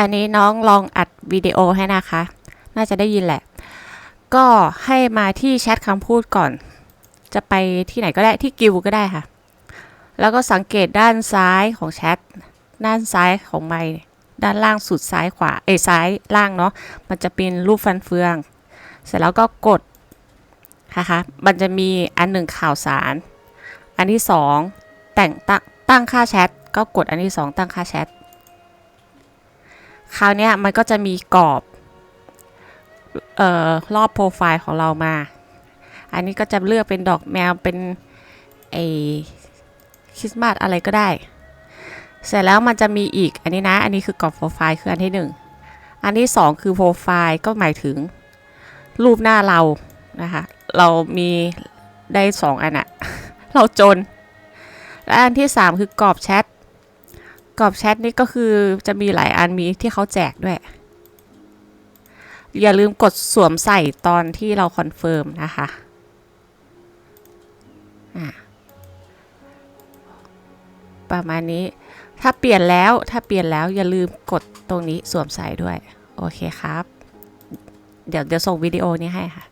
อันนี้น้องลองอัดวิดีโอให้นะคะ น่าจะได้ยินแหละ ก็ให้มาที่แชทคำพูดก่อน จะไปที่ไหนก็ได้ที่กิวก็ได้ค่ะ แล้วก็สังเกตด้านซ้ายของแชท ด้านซ้ายของไมค์ด้านล่างสุดซ้ายขวา เอ้ซ้ายล่างเนาะ มันจะเป็นรูปฟันเฟือง เสร็จแล้วก็กดนะคะ มันจะมีอันหนึ่งข่าวสาร อันที่สองแต่งตั้งตั้งค่าแชท ก็กดอันที่สองตั้งค่าแชท ราวนี้มันก็จะมีกรอบออรอบโปรไฟล์ของเรามา อันนี้ก็จะเลือกเป็นดอกแมวเป็นไอคริสต์มาสอะไรก็ได้ เสร็จแล้วมันจะมีอีกอันนี้นะ อันนี้คือกรอบโปรไฟล์คืออันที่หนึ่งอันที่สองคือโปรไฟล์ก็หมายถึงรูปหน้าเรานะคะ เรามีได้สองอันอะเราจน และอันที่สามคือกรอบแชท กรอบแชทนี่ก็คือจะมีหลายอันมีที่เขาแจกด้วย อย่าลืมกดสวมใส่ตอนที่เราคอนเฟิร์มนะคะประมาณนี้ ถ้าเปลี่ยนแล้วถ้าเปลี่ยนแล้วอย่าลืมกดตรงนี้สวมใส่ด้วย โอเคครับ เดี๋ยวเดี๋ยวส่งวิดีโอนี้ให้ค่ะ